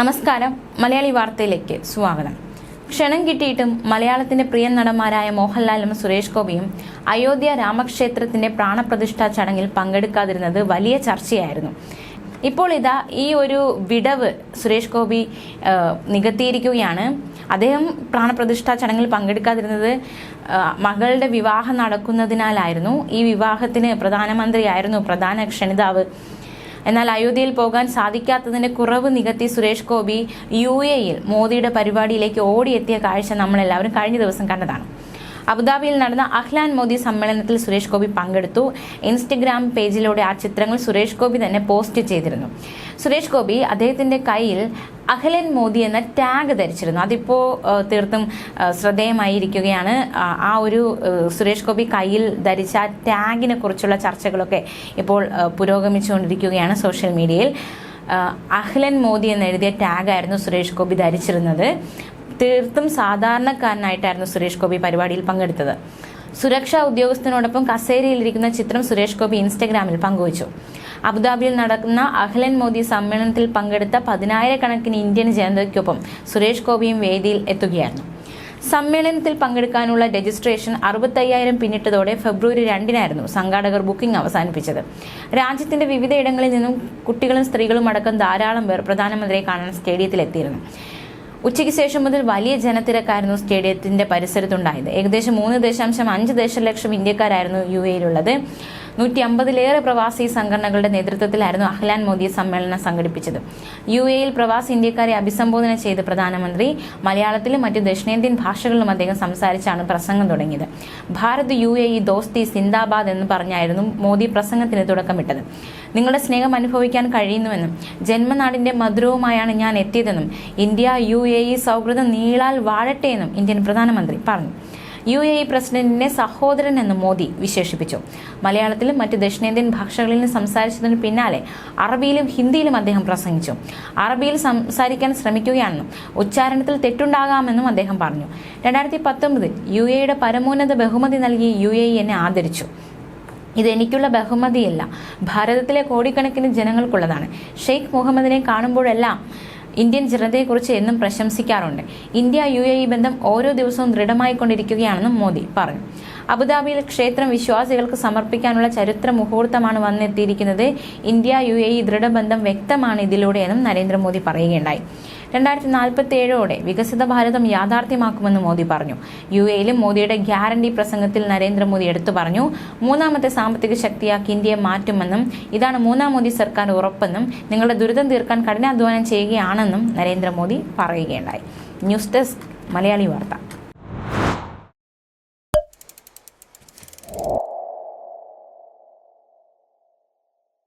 നമസ്കാരം. മലയാളി വാർത്തയിലേക്ക് സ്വാഗതം. ക്ഷണം കിട്ടിയിട്ടും മലയാളത്തിന്റെ പ്രിയ നടന്മാരായ മോഹൻലാലും സുരേഷ് ഗോപിയും അയോധ്യ രാമക്ഷേത്രത്തിന്റെ പ്രാണപ്രതിഷ്ഠാ ചടങ്ങിൽ പങ്കെടുക്കാതിരുന്നത് വലിയ ചർച്ചയായിരുന്നു. ഇപ്പോൾ ഇതാ ഈ ഒരു വിടവ് സുരേഷ് ഗോപി നികത്തിയിരിക്കുകയാണ്. അദ്ദേഹം പ്രാണപ്രതിഷ്ഠാ ചടങ്ങിൽ പങ്കെടുക്കാതിരുന്നത് മകളുടെ വിവാഹം നടക്കുന്നതിനാലായിരുന്നു. ഈ വിവാഹത്തിന് പ്രധാനമന്ത്രിയായിരുന്നു പ്രധാന ക്ഷണിതാവ് എന്നാൽ അയോധ്യയിൽ പോകാൻ സാധിക്കാത്തതിന്റെ കുറവ് നികത്തി സുരേഷ് ഗോപി യു എയിൽ മോദിയുടെ പരിപാടിയിലേക്ക് ഓടിയെത്തിയ കാഴ്ച നമ്മളെല്ലാവരും കഴിഞ്ഞ ദിവസം കണ്ടതാണ്. അബുദാബിയിൽ നടന്ന അഹ്ലാൻ മോദി സമ്മേളനത്തിൽ സുരേഷ് ഗോപി പങ്കെടുത്തു. ഇൻസ്റ്റഗ്രാം പേജിലൂടെ ആ ചിത്രങ്ങൾ സുരേഷ് ഗോപി തന്നെ പോസ്റ്റ് ചെയ്തിരുന്നു. സുരേഷ് ഗോപി അദ്ദേഹത്തിന്റെ കയ്യിൽ അഹ്ലൻ മോദി എന്ന ടാഗ് ധരിച്ചിരുന്നു. അതിപ്പോ തീർത്തും ശ്രദ്ധേയമായിരിക്കുകയാണ്. ആ, ഒരു സുരേഷ് ഗോപി കയ്യിൽ ധരിച്ച ടാഗിനെ കുറിച്ചുള്ള ചർച്ചകളൊക്കെ ഇപ്പോൾ പുരോഗമിച്ചുകൊണ്ടിരിക്കുകയാണ് സോഷ്യൽ മീഡിയയിൽ. അഖിലൻ മോദി എന്നെഴുതിയ ടാഗായിരുന്നു സുരേഷ് ഗോപി ധരിച്ചിരുന്നത്. തീർത്തും സാധാരണക്കാരനായിട്ടായിരുന്നു സുരേഷ് ഗോപി പരിപാടിയിൽ പങ്കെടുത്തത്. സുരക്ഷാ ഉദ്യോഗസ്ഥനോടൊപ്പം കസേരയിലിരിക്കുന്ന ചിത്രം സുരേഷ് ഗോപി ഇൻസ്റ്റഗ്രാമിൽ പങ്കുവച്ചു. അബുദാബിയിൽ നടക്കുന്ന അഹ്ലൻ മോദി സമ്മേളനത്തിൽ പങ്കെടുത്ത പതിനായിരക്കണക്കിന് ഇന്ത്യൻ ജനതയ്ക്കൊപ്പം സുരേഷ് ഗോപിയും വേദിയിൽ എത്തുകയായിരുന്നു. സമ്മേളനത്തിൽ പങ്കെടുക്കാനുള്ള രജിസ്ട്രേഷൻ അറുപത്തയ്യായിരം പിന്നിട്ടതോടെ ഫെബ്രുവരി രണ്ടിനായിരുന്നു സംഘാടകർ ബുക്കിംഗ് അവസാനിപ്പിച്ചത്. രാജ്യത്തിന്റെ വിവിധ ഇടങ്ങളിൽ നിന്നും കുട്ടികളും സ്ത്രീകളും അടക്കം ധാരാളം പേർ പ്രധാനമന്ത്രിയെ കാണാൻ സ്റ്റേഡിയത്തിൽ എത്തിയിരുന്നു ഉച്ചയ്ക്ക് ശേഷം മുതൽ വലിയ ജനത്തിരക്കായിരുന്നു സ്റ്റേഡിയത്തിന്റെ പരിസരത്തുണ്ടായത്. ഏകദേശം മൂന്ന് ദശാംശം അഞ്ച് ദശലക്ഷം ഇന്ത്യക്കാരായിരുന്നു യു എയിലുള്ളത് നൂറ്റി അമ്പതിലേറെ പ്രവാസി സംഘടനകളുടെ നേതൃത്വത്തിലായിരുന്നു അഹ്ലാൻ മോദി സമ്മേളനം സംഘടിപ്പിച്ചത്. യു എയിൽ പ്രവാസി ഇന്ത്യക്കാരെ അഭിസംബോധന ചെയ്ത് പ്രധാനമന്ത്രി മലയാളത്തിലും മറ്റ് ദക്ഷിണേന്ത്യൻ ഭാഷകളിലും അദ്ദേഹം സംസാരിച്ചാണ് പ്രസംഗം തുടങ്ങിയത്. ഭാരത് യു എ ഇ ദോസ്തി സിന്ദാബാദ് എന്ന് പറഞ്ഞായിരുന്നു മോദി പ്രസംഗത്തിന് തുടക്കമിട്ടത്. നിങ്ങളുടെ സ്നേഹം അനുഭവിക്കാൻ കഴിയുന്നുവെന്നും ജന്മനാടിന്റെ മധുരവുമായാണ് ഞാൻ എത്തിയതെന്നും ഇന്ത്യ യു എ ഇ സൗഹൃദം നീളാൽ വാഴട്ടെ എന്നും ഇന്ത്യൻ പ്രധാനമന്ത്രി പറഞ്ഞു. യു എ ഇ പ്രസിഡന്റിനെ സഹോദരൻ എന്ന് മോദി വിശേഷിപ്പിച്ചു. മലയാളത്തിലും മറ്റ് ദക്ഷിണേന്ത്യൻ ഭാഷകളിലും സംസാരിച്ചതിന് പിന്നാലെ അറബിയിലും ഹിന്ദിയിലും അദ്ദേഹം പ്രസംഗിച്ചു. അറബിയിൽ സംസാരിക്കാൻ ശ്രമിക്കുകയാണെന്നും ഉച്ചാരണത്തിൽ തെറ്റുണ്ടാകാമെന്നും അദ്ദേഹം പറഞ്ഞു. രണ്ടായിരത്തി പത്തൊമ്പതിൽ യു എയുടെ പരമോന്നത ബഹുമതി നൽകി യു എ എന്നെ ആദരിച്ചു. ഇതെനിക്കുള്ള ബഹുമതിയല്ല ഭാരതത്തിലെ കോടിക്കണക്കിന് ജനങ്ങൾക്കുള്ളതാണ്. ഷെയ്ഖ് മുഹമ്മദിനെ കാണുമ്പോഴെല്ലാം ഇന്ത്യൻ ജനതയെക്കുറിച്ച് എന്നും പ്രശംസിക്കാറുണ്ട്. ഇന്ത്യ യു എ ഇ ബന്ധം ഓരോ ദിവസവും ദൃഢമായിക്കൊണ്ടിരിക്കുകയാണെന്നും മോദി പറഞ്ഞു. അബുദാബിയിൽ ക്ഷേത്രം വിശ്വാസികൾക്ക് സമർപ്പിക്കാനുള്ള ചരിത്ര മുഹൂർത്തമാണ് വന്നെത്തിയിരിക്കുന്നത്. ഇന്ത്യ യു എ ഇ ദൃഢബന്ധം വ്യക്തമാണ് ഇതിലൂടെയെന്നും നരേന്ദ്രമോദി പറയുകയുണ്ടായി. രണ്ടായിരത്തി നാൽപ്പത്തി ഏഴോടെ വികസിത ഭാരതം യാഥാർത്ഥ്യമാക്കുമെന്ന് മോദി പറഞ്ഞു. യു എയിലും മോദിയുടെ ഗ്യാരണ്ടി പ്രസംഗത്തിൽ നരേന്ദ്രമോദി എടുത്തു പറഞ്ഞു മൂന്നാമത്തെ സാമ്പത്തിക ശക്തിയാക്കി ഇന്ത്യയെ മാറ്റുമെന്നും ഇതാണ് മൂന്നാം മോദി സർക്കാർ ഉറപ്പെന്നും നിങ്ങളുടെ ദുരിതം തീർക്കാൻ കഠിനാധ്വാനം ചെയ്യുകയാണെന്നും നരേന്ദ്രമോദി പറയുകയുണ്ടായി. ന്യൂസ് ഡെസ്ക് മലയാളി വാർത്ത.